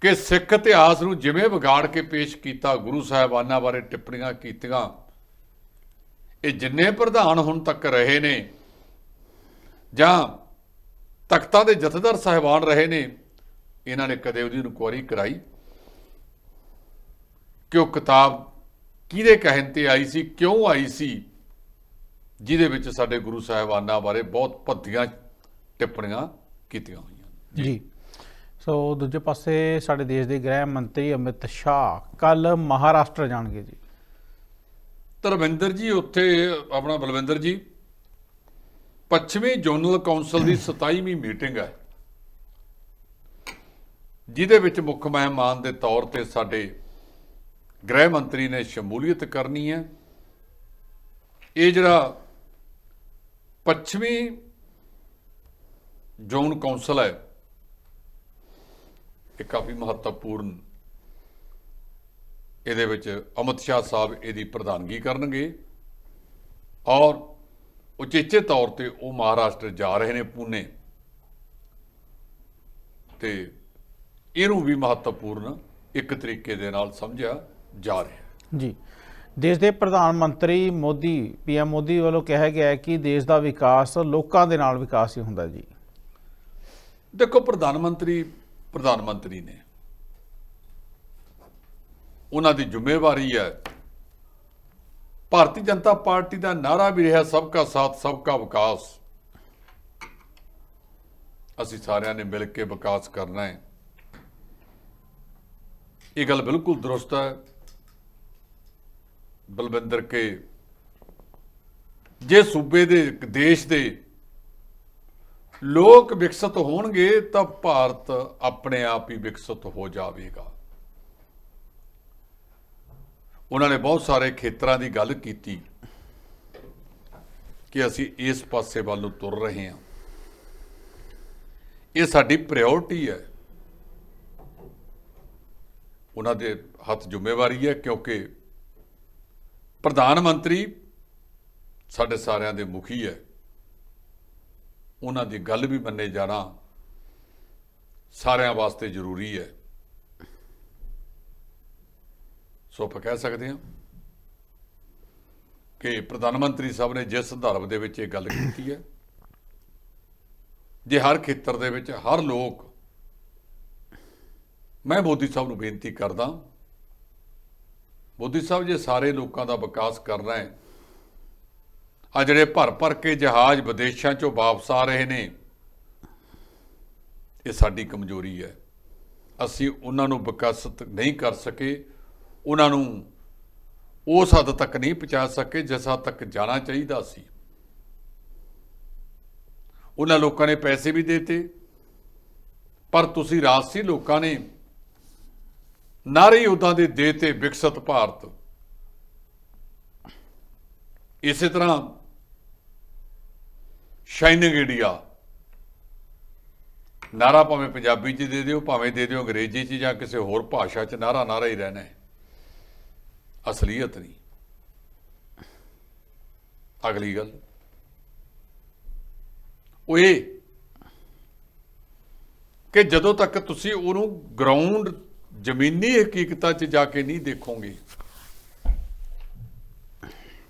ਕਿ ਸਿੱਖ ਇਤਿਹਾਸ ਨੂੰ ਜਿਵੇਂ ਵਿਗਾੜ ਕੇ ਪੇਸ਼ ਕੀਤਾ, ਗੁਰੂ ਸਾਹਿਬਾਨਾਂ ਬਾਰੇ ਟਿੱਪਣੀਆਂ ਕੀਤੀਆਂ, ਇਹ ਜਿੰਨੇ ਪ੍ਰਧਾਨ ਹੁਣ ਤੱਕ ਰਹੇ ਨੇ ਜਾਂ ਤਖਤਾਂ ਦੇ ਜਥੇਦਾਰ ਸਾਹਿਬਾਨ ਰਹੇ ਨੇ ਇਹਨਾਂ ਨੇ ਕਦੇ ਉਹਦੀ ਇਨਕੁਆਰੀ ਕਰਾਈ? ਕਿ ਉਹ ਕਿਤਾਬ ਕਿਹਦੇ ਕਹਿਣ ਤੇ ਆਈ ਸੀ ਕਿਉਂ ਆਈ ਸੀ? ਜਿਹਦੇ ਵਿੱਚ ਸਾਡੇ ਗੁਰੂ ਸਾਹਿਬਾਨਾਂ ਬਾਰੇ ਬਹੁਤ ਭੱਦੀਆਂ ਟਿੱਪਣੀਆਂ ਕੀਤੀਆਂ ਹੋਈਆਂ ਜੀ। ਸੋ ਦੂਜੇ ਪਾਸੇ ਸਾਡੇ ਦੇਸ਼ ਦੇ ਗ੍ਰਹਿ ਮੰਤਰੀ ਅਮਿਤ ਸ਼ਾਹ ਕੱਲ ਮਹਾਰਾਸ਼ਟਰ ਜਾਣਗੇ ਜੀ। ਧਰਮਿੰਦਰ ਜੀ ਉੱਥੇ ਆਪਣਾ ਬਲਵਿੰਦਰ ਜੀ ਪੱਛਮੀ ਜ਼ੋਨਲ ਕੌਂਸਲ ਦੀ 27ਵੀਂ ਮੀਟਿੰਗ ਹੈ। ਜਿਹਦੇ ਵਿੱਚ ਮੁੱਖ ਮਹਿਮਾਨ ਦੇ ਤੌਰ ਤੇ ਸਾਡੇ ਗ੍ਰਹਿ ਮੰਤਰੀ ਨੇ ਸ਼ਮੂਲੀਅਤ ਕਰਨੀ ਹੈ। ਇਹ ਜਿਹੜਾ ਪੱਛਮੀ ਜ਼ੋਨ ਕੌਂਸਲ ਹੈ, ਇਹ ਕਾਫੀ ਮਹੱਤਵਪੂਰਨ ਇਹਦੇ ਵਿੱਚ ਅਮਿਤ ਸ਼ਾਹ ਸਾਹਿਬ ਇਹਦੀ ਪ੍ਰਧਾਨਗੀ ਕਰਨਗੇ ਔਰ ਉਚੇਚੇ ਤੌਰ ਤੇ ਉਹ ਮਹਾਰਾਸ਼ਟਰ ਜਾ ਰਹੇ ਨੇ ਪੂਨੇ ਤੇ ਇਹਨੂੰ ਵੀ ਮਹੱਤਵਪੂਰਨ ਇੱਕ ਤਰੀਕੇ ਦੇ ਨਾਲ ਸਮਝਿਆ ਜਾ ਰਿਹਾ ਜੀ। ਦੇਸ਼ ਦੇ ਪ੍ਰਧਾਨ ਮੰਤਰੀ ਮੋਦੀ ਪੀਐਮ ਮੋਦੀ ਵੱਲੋਂ ਕਿਹਾ ਗਿਆ ਹੈ ਕਿ ਦੇਸ਼ ਦਾ ਵਿਕਾਸ ਲੋਕਾਂ ਦੇ ਨਾਲ ਵਿਕਾਸ ਹੀ ਹੁੰਦਾ ਜੀ। ਦੇਖੋ ਪ੍ਰਧਾਨ ਮੰਤਰੀ ਪ੍ਰਧਾਨ ਮੰਤਰੀ ਨੇ। ਉਹਨਾਂ ਦੀ ਜ਼ਿੰਮੇਵਾਰੀ ਹੈ ਭਾਰਤੀ ਜਨਤਾ ਪਾਰਟੀ ਦਾ ਨਾਰਾ ਵੀ ਰਿਹਾ ਸਭ ਕਾ ਸਾਥ ਸਭ ਕਾ ਵਿਕਾਸ। ਅਸੀਂ ਸਾਰਿਆਂ ਨੇ ਮਿਲ ਕੇ ਵਿਕਾਸ ਕਰਨਾ ਹੈ। ਇਹ ਗੱਲ ਬਿਲਕੁਲ ਦਰੁਸਤ ਹੈ। ਬਲਵਿੰਦਰ ਕੇ, ਜੇ ਸੂਬੇ ਦੇ, ਦੇਸ਼ ਦੇ ਲੋਕ ਵਿਕਸਿਤ ਹੋਣਗੇ ਤਾਂ ਭਾਰਤ ਆਪਣੇ ਆਪ ਹੀ ਵਿਕਸਿਤ ਹੋ ਜਾਵੇਗਾ। ਉਹਨਾਂ ਨੇ ਬਹੁਤ ਸਾਰੇ ਖੇਤਰਾਂ ਦੀ ਗੱਲ ਕੀਤੀ ਕਿ ਅਸੀਂ ਇਸ ਪਾਸੇ ਵੱਲ ਨੂੰ ਤੁਰ ਰਹੇ ਹਾਂ। ਇਹ ਸਾਡੀ ਪ੍ਰਾਇੋਰਟੀ ਹੈ। ਉਹਨਾਂ ਦੇ ਹੱਥ ਜ਼ਿੰਮੇਵਾਰੀ ਹੈ ਕਿਉਂਕਿ ਪ੍ਰਧਾਨ ਮੰਤਰੀ ਸਾਡੇ ਸਾਰਿਆਂ ਦੇ ਮੁਖੀ ਹੈ। ਉਹਨਾਂ ਦੀ ਗੱਲ ਵੀ ਮੰਨੇ ਜਾਣਾ ਸਾਰਿਆਂ ਵਾਸਤੇ ਜ਼ਰੂਰੀ ਹੈ। ਸੋ ਆਪਾਂ ਕਹਿ ਸਕਦੇ ਹਾਂ ਕਿ ਪ੍ਰਧਾਨ ਮੰਤਰੀ ਸਾਹਿਬ ਨੇ ਜਿਸ ਸੰਦਰਭ ਦੇ ਵਿੱਚ ਇਹ ਗੱਲ ਕੀਤੀ ਹੈ, ਜੇ ਹਰ ਖੇਤਰ ਦੇ ਵਿੱਚ ਹਰ ਲੋਕ, ਮੈਂ ਮੋਦੀ ਸਾਹਿਬ ਨੂੰ ਬੇਨਤੀ ਕਰਦਾ, ਮੋਦੀ ਸਾਹਿਬ ਜੇ ਸਾਰੇ ਲੋਕਾਂ ਦਾ ਵਿਕਾਸ ਕਰਨਾ ਹੈ, ਆ ਜਿਹੜੇ ਭਰ ਭਰ ਕੇ ਜਹਾਜ਼ ਵਿਦੇਸ਼ਾਂ ਚੋਂ ਵਾਪਸ ਆ ਰਹੇ ਨੇ, ਇਹ ਸਾਡੀ ਕਮਜ਼ੋਰੀ ਹੈ। ਅਸੀਂ ਉਹਨਾਂ ਨੂੰ ਵਿਕਸਿਤ ਨਹੀਂ ਕਰ ਸਕੇ ਉਹਨਾਂ ਨੂੰ ਉਸ ਹੱਦ ਤੱਕ ਨਹੀਂ ਪਹੁੰਚਾ ਸਕੇ ਜਿਸ ਹੱਦ ਤੱਕ ਜਾਣਾ ਚਾਹੀਦਾ ਸੀ। ਉਹਨਾਂ ਲੋਕਾਂ ਨੇ ਪੈਸੇ ਵੀ ਦਿੱਤੇ। ਪਰ ਤੁਸੀਂ ਰਾਜਸੀ ਲੋਕਾਂ ਨੇ ਨਾਰੇ ਹੀ ਉਦਾਂ ਦੇ ਦੇਤੇ ਵਿਕਸਿਤ ਭਾਰਤ। ਇਸੇ ਤਰ੍ਹਾਂ ਸ਼ਾਈਨਿੰਗ ਇੰਡੀਆ ਨਾਰਾ ਭਾਵੇਂ ਪੰਜਾਬੀ 'ਚ ਦੇ ਦਿਓ, ਭਾਵੇਂ ਦੇ ਦਿਓ ਅੰਗਰੇਜ਼ੀ 'ਚ ਜਾਂ ਕਿਸੇ ਹੋਰ ਭਾਸ਼ਾ 'ਚ, ਨਾਰਾ ਨਾਰਾ ਹੀ ਰਹਿਣਾ। ਹੈ ਅਸਲੀਅਤ ਨਹੀਂ। ਅਗਲੀ ਗੱਲ। ਉਹ ਇਹ ਕਿ ਜਦੋਂ ਤੱਕ ਤੁਸੀਂ ਉਹਨੂੰ ਗਰਾਊਂਡ ਜ਼ਮੀਨੀ ਹਕੀਕਤਾਂ 'ਚ ਜਾ ਕੇ ਨਹੀਂ ਦੇਖੋਗੇ,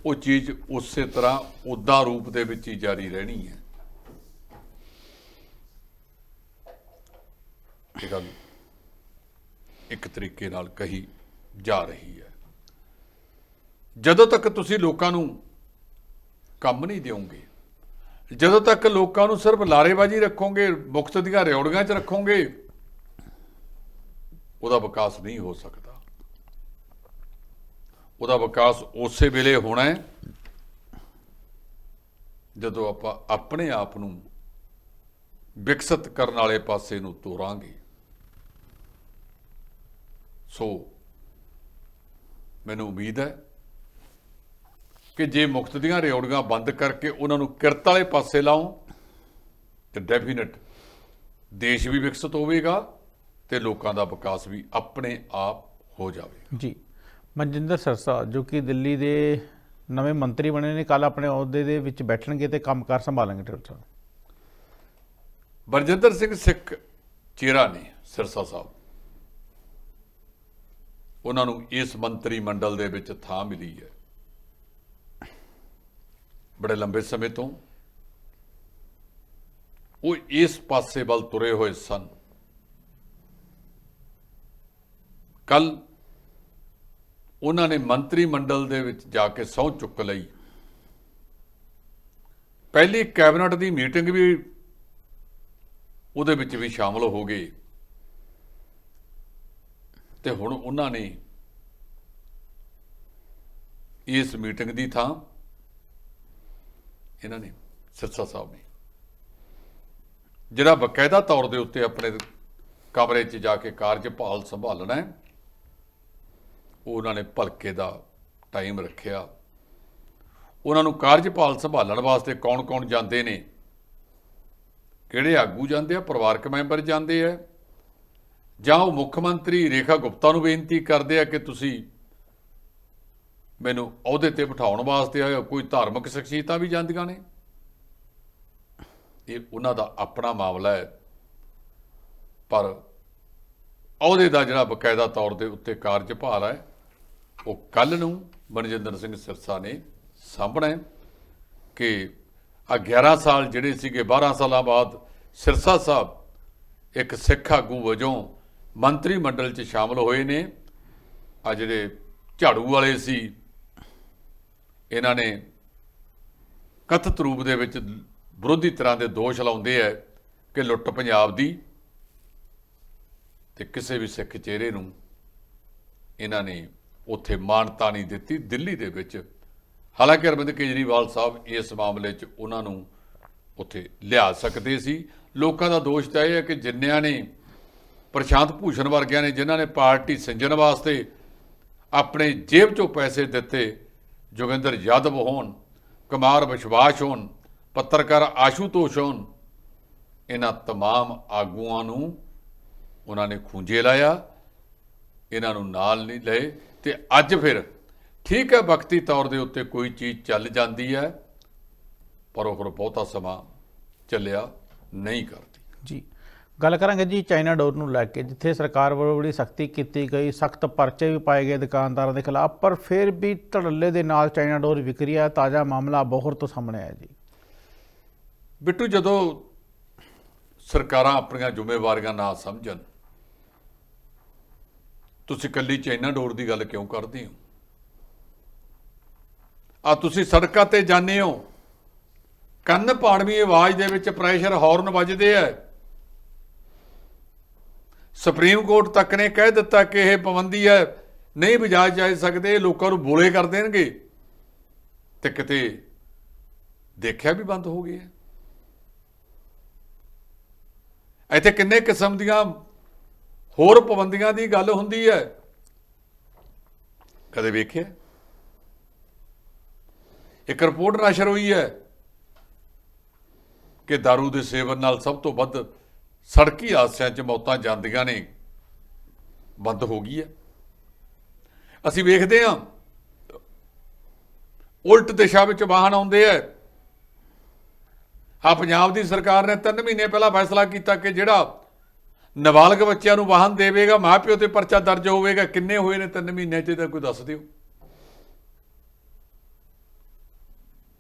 ਉਹ ਚੀਜ਼ ਉਸੇ ਤਰ੍ਹਾਂ ਉਦਾਂ ਰੂਪ ਦੇ ਵਿੱਚ ਹੀ ਜਾਰੀ ਰਹਿਣੀ ਹੈ। ਇਹ ਗੱਲ ਇੱਕ ਤਰੀਕੇ ਨਾਲ ਕਹੀ ਜਾ ਰਹੀ ਹੈ। ਜਦੋਂ ਤੱਕ ਤੁਸੀਂ ਲੋਕਾਂ ਨੂੰ ਕੰਮ ਨਹੀਂ ਦਿਓਗੇ, ਜਦੋਂ ਤੱਕ ਲੋਕਾਂ ਨੂੰ ਸਿਰਫ ਲਾਰੇਬਾਜ਼ੀ ਰੱਖੋਗੇ, ਮੁਕਤ ਦੀਆਂ ਰਿਓੜੀਆਂ 'ਚ ਰੱਖੋਗੇ, ਉਹਦਾ ਵਿਕਾਸ ਨਹੀਂ ਹੋ ਸਕਦਾ। ਉਹਦਾ ਵਿਕਾਸ ਉਸੇ ਵੇਲੇ ਹੋਣਾ ਹੈ ਜਦੋਂ ਆਪਾਂ ਆਪਣੇ ਆਪ ਨੂੰ ਵਿਕਸਿਤ ਕਰਨ ਵਾਲੇ ਪਾਸੇ ਨੂੰ ਤੋਰਾਂਗੇ। ਸੋ, ਮੈਨੂੰ ਉਮੀਦ ਹੈ ਕਿ ਜੇ ਮੁਕਤ ਦੀਆਂ ਰਿਓੜੀਆਂ ਬੰਦ ਕਰਕੇ ਉਹਨਾਂ ਨੂੰ ਕਿਰਤ ਵਾਲੇ ਪਾਸੇ ਲਾਓ ਤੇ ਡੈਫੀਨਿਟ ਦੇਸ਼ ਵੀ ਵਿਕਸਿਤ ਹੋਵੇਗਾ ਤੇ ਲੋਕਾਂ ਦਾ ਵਿਕਾਸ ਵੀ ਆਪਣੇ ਆਪ ਹੋ ਜਾਵੇਗਾ। ਜੀ। ਮਨਜਿੰਦਰ ਸਰਸਾ ਜੋ ਕਿ ਦਿੱਲੀ ਦੇ ਨਵੇਂ ਮੰਤਰੀ ਬਣੇ ਨੇ ਕੱਲ ਆਪਣੇ ਅਹੁਦੇ ਦੇ ਵਿੱਚ ਬੈਠਣਗੇ ਤੇ ਕੰਮਕਾਰ ਸੰਭਾਲਣਗੇ ਡਾਕਟਰ ਸਾਹਿਬ। ਬਰਜਿੰਦਰ ਸਿੰਘ ਸਿੱਖ ਚਿਹਰਾ ਨੇ ਸਿਰਸਾ ਸਾਹਿਬ। ਉਹਨਾਂ ਨੂੰ ਇਸ ਮੰਤਰੀ ਮੰਡਲ ਦੇ ਵਿੱਚ ਥਾਂ ਮਿਲੀ ਹੈ। ਬੜੇ ਲੰਬੇ ਸਮੇਂ ਤੋਂ ਉਹ ਇਸ ਪਾਸੇ ਵੱਲ ਤੁਰੇ ਹੋਏ ਸਨ। ਕੱਲ ਉਹਨਾਂ ਨੇ ਮੰਤਰੀ ਮੰਡਲ ਦੇ ਵਿੱਚ ਜਾ ਕੇ ਸਹੁੰ ਚੁੱਕ ਲਈ। ਪਹਿਲੀ ਕੈਬਨਿਟ ਦੀ ਮੀਟਿੰਗ ਵੀ ਉਹਦੇ ਵਿੱਚ ਵੀ ਸ਼ਾਮਲ ਹੋ ਗਏ ਤੇ ਹੁਣ ਉਹਨਾਂ ਨੇ ਇਸ ਮੀਟਿੰਗ ਦੀ ਥਾਂ ਇਹਨਾਂ ਨੇ, ਸਿਰਸਾ ਸਾਹਿਬ ਨੇ। ਜਿਹੜਾ ਬਕਾਇਦਾ ਤੌਰ ਦੇ ਉੱਤੇ ਆਪਣੇ ਕਮਰੇ 'ਚ ਜਾ ਕੇ ਕਾਰਜਭਾਲ ਸੰਭਾਲਣਾ ਹੈ ਉਹਨਾਂ ਨੇ ਭਲਕੇ ਦਾ ਟਾਈਮ ਰੱਖਿਆ। ਉਹਨਾਂ ਨੂੰ ਕਾਰਜਪਾਲ ਸੰਭਾਲਣ ਵਾਸਤੇ ਕੌਣ-ਕੌਣ ਜਾਂਦੇ ਨੇ? ਕਿਹੜੇ ਆਗੂ ਜਾਂਦੇ ਆ? ਪਰਿਵਾਰਕ ਮੈਂਬਰ ਜਾਂਦੇ ਆ? ਜਾਂ ਉਹ ਮੁੱਖ ਮੰਤਰੀ ਰੇਖਾ ਗੁਪਤਾ ਨੂੰ ਬੇਨਤੀ ਕਰਦੇ ਆ ਕਿ ਤੁਸੀਂ ਮੈਨੂੰ ਅਹੁਦੇ ਤੇ ਬਿਠਾਉਣ ਵਾਸਤੇ ਆਏ ਕੋਈ ਧਾਰਮਿਕ ਸ਼ਖਸੀਅਤਾਂ ਵੀ ਜਾਂਦੀਆਂ ਨੇ? ਇਹ ਉਹਨਾਂ ਦਾ ਆਪਣਾ ਮਾਮਲਾ ਹੈ। ਪਰ ਅਹੁਦੇ ਦਾ ਜਿਹੜਾ ਬਕਾਇਦਾ ਤੌਰ ਦੇ ਉੱਤੇ ਕਾਰਜਭਾਰ ਹੈ, ਉਹ ਕੱਲ ਨੂੰ ਮਨਜਿੰਦਰ ਸਿੰਘ ਸਿਰਸਾ ਨੇ ਸਾਂਭਣਾ ਕਿ ਆ 11 ਸਾਲ ਜਿਹੜੇ ਸੀਗੇ 12 ਸਾਲਾਂ ਬਾਅਦ ਸਿਰਸਾ ਸਾਹਿਬ ਇੱਕ ਸਿੱਖ ਆਗੂ ਵਜੋਂ ਮੰਤਰੀ ਮੰਡਲ 'ਚ ਸ਼ਾਮਲ ਹੋਏ ਨੇ। ਆ ਜਿਹੜੇ ਝਾੜੂ ਵਾਲੇ ਸੀ ਇਹਨਾਂ ਨੇ ਕਥਿਤ ਰੂਪ ਦੇ ਵਿੱਚ ਵਿਰੋਧੀ ਤਰ੍ਹਾਂ ਦੇ ਦੋਸ਼ ਲਾਉਂਦੇ ਆ ਕਿ ਲੁੱਟ ਪੰਜਾਬ ਦੀ ਤੇ ਕਿਸੇ ਵੀ ਸਿੱਖ ਚਿਹਰੇ ਨੂੰ ਇਹਨਾਂ ਨੇ ਉੱਥੇ ਮਾਨਤਾ ਨਹੀਂ ਦਿੱਤੀ। ਦਿੱਲੀ ਦੇ ਵਿੱਚ ਹਾਲਾਂਕਿ ਅਰਵਿੰਦ ਕੇਜਰੀਵਾਲ ਸਾਹਿਬ ਇਸ ਮਾਮਲੇ 'ਚ ਉਹਨਾਂ ਨੂੰ ਉੱਥੇ ਲਿਆ ਸਕਦੇ ਸੀ। ਲੋਕਾਂ ਦਾ ਦੋਸ਼ ਤਾਂ ਇਹ ਹੈ ਕਿ ਜਿੰਨਿਆਂ ਨੇ ਪ੍ਰਸ਼ਾਂਤ ਭੂਸ਼ਣ ਵਰਗਿਆਂ ਨੇ, ਜਿਨ੍ਹਾਂ ਨੇ ਪਾਰਟੀ ਸਿੰਜਣ ਵਾਸਤੇ ਆਪਣੇ ਜੇਬ 'ਚੋਂ ਪੈਸੇ ਦਿੱਤੇ ਜੋਗਿੰਦਰ ਯਾਦਵ ਹੋਣ ਕੁਮਾਰ ਵਿਸ਼ਵਾਸ ਹੋਣ ਪੱਤਰਕਾਰ ਆਸ਼ੂਤੋਸ਼ ਹੋਣ ਇਹਨਾਂ तमाम ਆਗੂਆਂ ਨੂੰ ਉਹਨਾਂ ਨੇ ਖੂੰਜੇ ਲਾਇਆ ਇਹਨਾਂ ਨੂੰ ਨਾਲ ਨਹੀਂ ਲਏ ਤੇ ਅੱਜ ਫਿਰ ਠੀਕ ਹੈ ਵਕਤੀ ਤੌਰ ਦੇ ਉੱਤੇ ਕੋਈ ਚੀਜ਼ ਚੱਲ ਜਾਂਦੀ ਹੈ ਪਰ ਉਹ ਫਿਰ ਬਹੁਤਾ ਸਮਾਂ ਚੱਲਿਆ ਨਹੀਂ ਕਰਦੀ ਜੀ ਗੱਲ ਕਰਾਂਗੇ ਜੀ ਚਾਈਨਾ ਡੋਰ ਨੂੰ ਲੈ ਕੇ, ਜਿੱਥੇ ਸਰਕਾਰ ਵੱਲੋਂ ਬੜੀ ਸਖਤੀ ਕੀਤੀ ਗਈ, ਸਖਤ ਪਰਚੇ ਵੀ ਪਾਏ ਗਏ ਦੁਕਾਨਦਾਰਾਂ ਦੇ ਖਿਲਾਫ, ਪਰ ਫਿਰ ਵੀ ਧੜੱਲੇ ਦੇ ਨਾਲ ਚਾਈਨਾ ਡੋਰ ਵਿਕ ਰਹੀ ਹੈ ਤਾਜ਼ਾ ਮਾਮਲਾ ਬੋਹਰ ਤੋਂ ਸਾਹਮਣੇ ਆਇਆ ਜੀ। ਬਿੱਟੂ, ਜਦੋਂ ਸਰਕਾਰਾਂ ਆਪਣੀਆਂ ਜ਼ਿੰਮੇਵਾਰੀਆਂ ਨਾ ਸਮਝਣ, ਤੁਸੀਂ ਕੱਲੀ ਚਾਈਨਾ ਡੋਰ ਦੀ ਗੱਲ ਕਿਉਂ ਕਰਦੇ ਹੋ? ਆ ਤੁਸੀਂ ਸੜਕਾਂ ਤੇ ਜਾਂਦੇ ਹੋ, ਕੰਨ ਪਾੜਵੀਂ ਆਵਾਜ਼ ਦੇ ਵਿੱਚ ਪ੍ਰੈਸ਼ਰ ਹਾਰਨ ਵੱਜਦੇ ਆ। ਸੁਪਰੀਮ ਕੋਰਟ ਤੱਕ ਨੇ ਕਹਿ ਦਿੱਤਾ ਕਿ ਇਹ ਪਾਬੰਦੀ ਹੈ। ਨਹੀਂ ਵਜਾ ਜਾ ਸਕਦੇ ਲੋਕਾਂ ਨੂੰ ਬੋਲੇ ਕਰ ਦੇਣਗੇ। ਤੇ ਕਿਤੇ ਦੇਖਿਆ ਵੀ ਬੰਦ ਹੋ ਗਏ ਹੈ ਇੱਥੇ ਕਿੰਨੇ ਕਿਸਮ ਦੀਆਂ ਹੋਰ ਪਾਬੰਦੀਆਂ ਦੀ ਗੱਲ ਹੁੰਦੀ ਹੈ। ਕਦੇ ਵੇਖਿਆ? ਇੱਕ ਰਿਪੋਰਟ ਨਸ਼ਰ ਹੋਈ ਹੈ ਕਿ दारू ਦੇ ਸੇਵਨ ਨਾਲ ਸਭ ਤੋਂ ਵੱਧ ਸੜਕੀ ਹਾਦਸਿਆਂ 'ਚ ਮੌਤਾਂ ਜਾਂਦੀਆਂ ਨੇ। ਬੰਦ ਹੋ ਗਈ ਹੈ। ਅਸੀਂ ਵੇਖਦੇ ਹਾਂ। ਉਲਟ ਦਿਸ਼ਾ ਵਿੱਚ ਵਾਹਨ ਆਉਂਦੇ ਆ ਆ ਪੰਜਾਬ ਦੀ ਸਰਕਾਰ ਨੇ 3 ਮਹੀਨੇ ਪਹਿਲਾਂ ਫੈਸਲਾ ਕੀਤਾ ਕਿ ਜਿਹੜਾ ਨਾਬਾਲਗ ਬੱਚਿਆਂ ਨੂੰ ਵਾਹਨ ਦੇਵੇਗਾ, ਮਾਪਿਓ ਤੇ ਪਰਚਾ ਦਰਜ ਹੋਵੇਗਾ, ਕਿੰਨੇ ਹੋਏ ਨੇ 3 ਮਹੀਨੇ 'ਚ ਤਾਂ ਕੋਈ ਦੱਸ ਦਿਓ।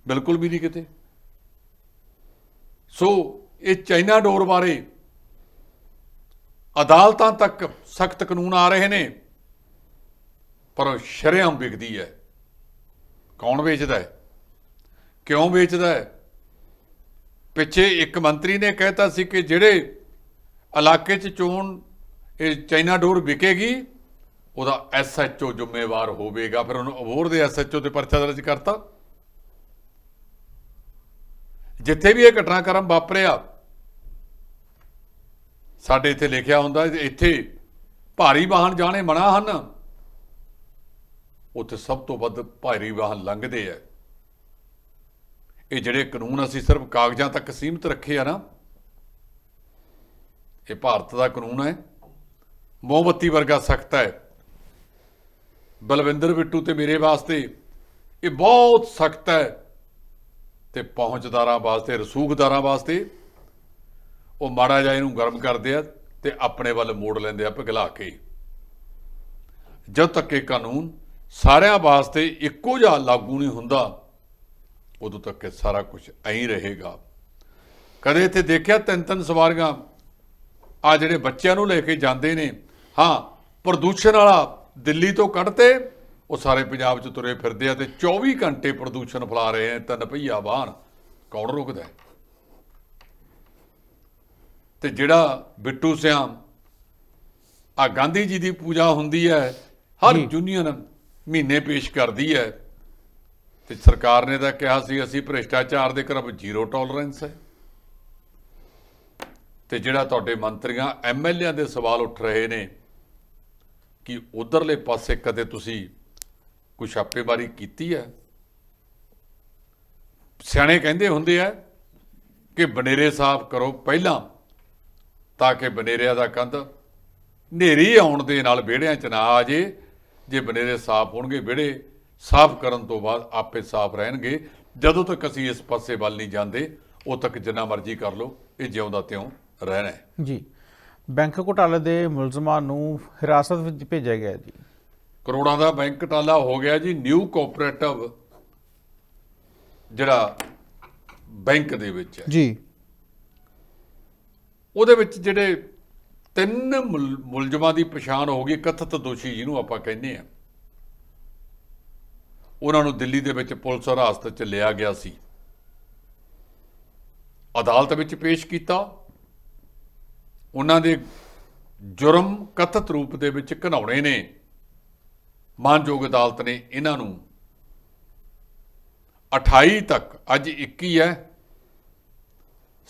ਬਿਲਕੁਲ ਵੀ ਨਹੀਂ ਕਿਤੇ। ਸੋ ਇਹ ਚਾਈਨਾ ਡੋਰ ਬਾਰੇ ਅਦਾਲਤਾਂ ਤੱਕ ਸਖਤ ਕਾਨੂੰਨ ਆ ਰਹੇ ਨੇ, ਪਰ ਉਹ ਸ਼ਰੇਆਮ ਵਿਕਦੀ ਹੈ। ਕੌਣ ਵੇਚਦਾ ਹੈ? ਕਿਉਂ ਵੇਚਦਾ ਹੈ? ਪਿੱਛੇ ਇੱਕ ਮੰਤਰੀ ਨੇ ਕਹਿਤਾ ਸੀ ਕਿ ਜਿਹੜੇ ਇਲਾਕੇ 'ਚ ਚੋਣ, ਇਹ ਚਾਈਨਾ ਡੋਰ ਵਿਕੇਗੀ, ਉਹਦਾ ਐਸਐਚਓ ਜ਼ਿੰਮੇਵਾਰ ਹੋਵੇਗਾ। ਫਿਰ ਉਹਨੂੰ ਅਬੋਰ ਦੇ ਐਸਐਚਓ ਤੇ ਪਰਚਾ ਦਰਜ ਕਰਤਾ। ਜਿੱਥੇ ਵੀ ਇਹ ਘਟਨਾਕ੍ਰਮ ਵਾਪਰਿਆ ਸਾਡੇ ਇੱਥੇ ਲਿਖਿਆ ਹੁੰਦਾ ਇੱਥੇ ਭਾਰੀ ਵਾਹਨ ਜਾਣੇ ਮਨਾ ਹਨ। ਉੱਥੇ ਸਭ ਤੋਂ ਵੱਧ ਭਾਰੀ ਵਾਹਨ ਲੰਘਦੇ ਆ ਇਹ ਜਿਹੜੇ ਕਾਨੂੰਨ ਅਸੀਂ ਸਿਰਫ ਕਾਗਜ਼ਾਂ ਤੱਕ ਸੀਮਿਤ ਰੱਖੇ ਆ ਨਾ, ਇਹ ਭਾਰਤ ਦਾ ਕਾਨੂੰਨ ਹੈ ਮੋਮਬੱਤੀ ਵਰਗਾ ਸਖਤ ਹੈ ਬਲਵਿੰਦਰ ਬਿੱਟੂ ਤੇ ਮੇਰੇ ਵਾਸਤੇ ਇਹ ਬਹੁਤ ਸਖਤ ਹੈ ਤੇ ਪਹੁੰਚਦਾਰਾਂ ਵਾਸਤੇ, ਰਸੂਖਦਾਰਾਂ ਵਾਸਤੇ ਉਹ ਮਾੜਾ ਜਿਹਾ ਇਹਨੂੰ ਗਰਮ ਕਰਦੇ ਆ ਤੇ ਆਪਣੇ ਵੱਲ ਮੋੜ ਲੈਂਦੇ ਆ ਪਿਘਲਾ ਕੇ। ਜਦ ਤੱਕ ਇਹ ਕਾਨੂੰਨ ਸਾਰਿਆਂ ਵਾਸਤੇ ਇੱਕੋ ਜਿਹਾ ਲਾਗੂ ਨਹੀਂ ਹੁੰਦਾ, ਉਦੋਂ ਤੱਕ ਇਹ ਸਾਰਾ ਕੁਝ ਐਂ ਰਹੇਗਾ। ਕਦੇ ਇੱਥੇ ਦੇਖਿਆ ਤਿੰਨ ਤਿੰਨ ਸਵਾਰੀਆਂ? ਆ ਜਿਹੜੇ ਬੱਚਿਆਂ ਨੂੰ ਲੈ ਕੇ ਜਾਂਦੇ ਨੇ, ਹਾਂ, ਪ੍ਰਦੂਸ਼ਣ ਵਾਲਾ ਦਿੱਲੀ ਤੋਂ ਕੱਢਤੇ, ਉਹ ਸਾਰੇ ਪੰਜਾਬ 'ਚ ਤੁਰੇ ਫਿਰਦੇ ਆ ਤੇ 24 ਘੰਟੇ ਪ੍ਰਦੂਸ਼ਣ ਫੈਲਾ ਰਹੇ ਆ, ਤਿੰਨ ਪਹੀਆ ਵਾਹਨ। ਕੌਣ ਰੁਕਦਾ ਹੈ? ਤੇ ਜਿਹੜਾ ਬਿੱਟੂ ਸਿਆਮ ਆ ਗਾਂਧੀ ਜੀ ਦੀ ਪੂਜਾ ਹੁੰਦੀ ਹੈ ਹਰ। ਯੂਨੀਅਨ ਮਹੀਨੇ ਪੇਸ਼ ਕਰਦੀ ਹੈ। ਤੇ ਸਰਕਾਰ ਨੇ ਤਾਂ ਕਿਹਾ ਸੀ ਅਸੀਂ ਭ੍ਰਿਸ਼ਟਾਚਾਰ ਦੇ ਖਿਲਾਫ ਜ਼ੀਰੋ ਟੋਲਰੈਂਸ ਹੈ। ਤੇ ਜਿਹੜਾ ਤੁਹਾਡੇ ਮੰਤਰੀਆਂ ਐਮਐਲਏਆਂ ਦੇ ਸਵਾਲ ਉੱਠ ਰਹੇ ਨੇ ਕਿ ਉਧਰਲੇ ਪਾਸੇ ਕਦੇ ਤੁਸੀਂ ਕੋਈ ਛਾਪੇਮਾਰੀ ਕੀਤੀ ਹੈ? ਸਿਆਣੇ ਕਹਿੰਦੇ ਹੁੰਦੇ ਆ ਕਿ ਬਨੇਰੇ ਸਾਫ਼ ਕਰੋ ਪਹਿਲਾਂ। ਤਾਂ ਕਿ ਬਨੇਰਿਆਂ ਦਾ ਕੰਧ ਹਨੇਰੀ ਆਉਣ ਦੇ ਨਾਲ ਵਿਹੜਿਆਂ 'ਚ ਨਾ ਆ ਜੇ। ਜੇ ਬਨੇਰੇ ਸਾਫ਼ ਹੋਣਗੇ ਵਿਹੜੇ ਸਾਫ਼ ਕਰਨ ਤੋਂ ਬਾਅਦ ਆਪੇ ਸਾਫ਼ ਰਹਿਣਗੇ। ਜਦੋਂ ਤੱਕ ਅਸੀਂ ਇਸ ਪਾਸੇ ਵੱਲ ਨਹੀਂ ਜਾਂਦੇ ਉਦੋਂ ਤੱਕ ਜਿੰਨਾ ਮਰਜ਼ੀ ਕਰ ਲਓ ਇਹ ਜਿਉਂਦਾ ਤਿਉਂ ਰਹਿਣਾ ਹੈ। ਜੀ ਬੈਂਕ ਘੁਟਾਲੇ ਦੇ ਮੁਲਜ਼ਮਾਂ ਨੂੰ ਹਿਰਾਸਤ ਵਿੱਚ ਭੇਜਿਆ ਗਿਆ ਜੀ। ਕਰੋੜਾਂ ਦਾ ਬੈਂਕ ਘਟਾਲਾ ਹੋ ਗਿਆ ਜੀ ਨਿਊ ਕੋਆਪਰੇਟਿਵ ਜਿਹੜਾ ਬੈਂਕ ਦੇ ਵਿੱਚ ਹੈ। ਜੀ। ਉਹਦੇ ਵਿੱਚ ਜਿਹੜੇ ਤਿੰਨ ਮੁਲ- ਮੁਲਜ਼ਮਾਂ ਦੀ ਪਛਾਣ ਹੋ ਗਈ, ਕਥਿਤ ਦੋਸ਼ੀ ਜਿਹਨੂੰ ਆਪਾਂ ਕਹਿੰਦੇ ਆ। ਉਹਨਾਂ ਨੂੰ ਦਿੱਲੀ ਦੇ ਵਿੱਚ ਪੁਲਿਸ ਹਿਰਾਸਤ 'ਚ ਲਿਆ ਗਿਆ ਸੀ। ਅਦਾਲਤ ਵਿੱਚ ਪੇਸ਼ ਕੀਤਾ। ਉਹਨਾਂ ਦੇ ਜੁਰਮ ਕਥਿਤ ਰੂਪ ਦੇ ਵਿੱਚ ਘਨਾਉਣੇ ਨੇ। ਮਾਨਯੋਗ ਅਦਾਲਤ ਨੇ ਇਹਨਾਂ ਨੂੰ 28 ਤੱਕ, ਅੱਜ 21 ਹੈ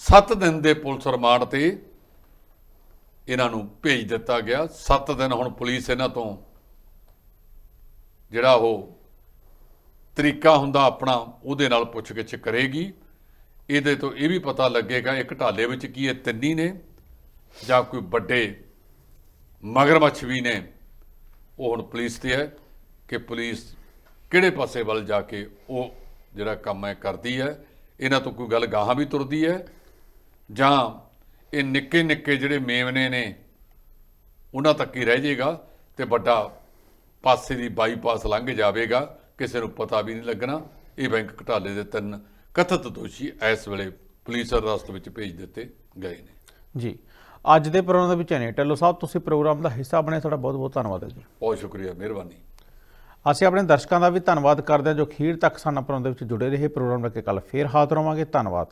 7 ਦਿਨ ਦੇ ਪੁਲਿਸ ਰਿਮਾਂਡ ਤੇ ਇਹਨਾਂ ਨੂੰ ਭੇਜ ਦਿੱਤਾ ਗਿਆ। 7 ਦਿਨ ਹੁਣ ਪੁਲਿਸ ਇਹਨਾਂ ਤੋਂ ਜਿਹੜਾ ਉਹ ਤਰੀਕਾ ਹੁੰਦਾ ਆਪਣਾ, ਉਹਦੇ ਨਾਲ ਪੁੱਛਗਿੱਛ ਕਰੇਗੀ। ਇਹਦੇ ਤੋਂ ਇਹ ਵੀ ਪਤਾ ਲੱਗੇਗਾ ਇੱਕ ਢਾਲੇ ਵਿੱਚ ਕੀ ਇਹ ਤਿੰਨੀ ਨੇ ਜਾਂ ਕੋਈ ਵੱਡੇ ਮਗਰਮੱਛ ਵੀ ਨੇ। ਉਹ ਹੁਣ ਪੁਲਿਸ ਤੇ ਹੈ ਕਿ ਪੁਲਿਸ ਕਿਹੜੇ ਪਾਸੇ ਵੱਲ ਜਾ ਕੇ ਉਹ ਜਿਹੜਾ ਕੰਮ ਹੈ ਕਰਦੀ ਹੈ। ਇਹਨਾਂ ਤੋਂ ਕੋਈ ਗੱਲ ਗਾਹਾਂ ਵੀ ਤੁਰਦੀ ਹੈ। ਜਾਂ ਇਹ ਨਿੱਕੇ ਨਿੱਕੇ ਜਿਹੜੇ ਮੇਵਨੇ ਨੇ ਉਹਨਾਂ ਤੱਕ ਹੀ ਰਹਿ ਜਾਏਗਾ ਤੇ ਵੱਡਾ ਪਾਸੇ ਦੀ ਬਾਈਪਾਸ ਲੰਘ ਜਾਵੇਗਾ ਕਿਸੇ ਨੂੰ ਪਤਾ ਵੀ ਨਹੀਂ ਲੱਗਣਾ। ਇਹ ਬੈਂਕ ਘਟਾਲੇ ਦੇ ਤਿੰਨ ਕਥਿਤ ਦੋਸ਼ੀ ਇਸ ਵੇਲੇ ਪੁਲਿਸ ਅਦਾਲਤ ਵਿੱਚ ਭੇਜ ਦਿੱਤੇ ਗਏ ਨੇ। ਜੀ ਅੱਜ ਦੇ ਪ੍ਰੋਗਰਾਮ ਦੇ ਵਿੱਚ ਨੇ ਟੈਲੋ ਸਾਹਿਬ ਤੁਸੀਂ ਪ੍ਰੋਗਰਾਮ ਦਾ ਹਿੱਸਾ ਬਣੇ ਤੁਹਾਡਾ ਬਹੁਤ ਬਹੁਤ ਧੰਨਵਾਦ ਹੈ ਜੀ। ਬਹੁਤ ਸ਼ੁਕਰੀਆ ਮਿਹਰਬਾਨੀ। ਅਸੀਂ ਆਪਣੇ ਦਰਸ਼ਕਾਂ ਦਾ ਵੀ ਧੰਨਵਾਦ ਕਰਦੇ ਹਾਂ ਜੋ ਅਖੀਰ ਤੱਕ ਸਾਡੇ ਨਾਲ ਪ੍ਰੋਗਰਾਮ ਦੇ ਵਿੱਚ ਜੁੜੇ ਰਹੇ। ਪ੍ਰੋਗਰਾਮ ਲੈ ਕੇ ਕੱਲ ਫੇਰ ਹਾਜ਼ਰ ਹੋਵਾਂਗੇ। ਧੰਨਵਾਦ।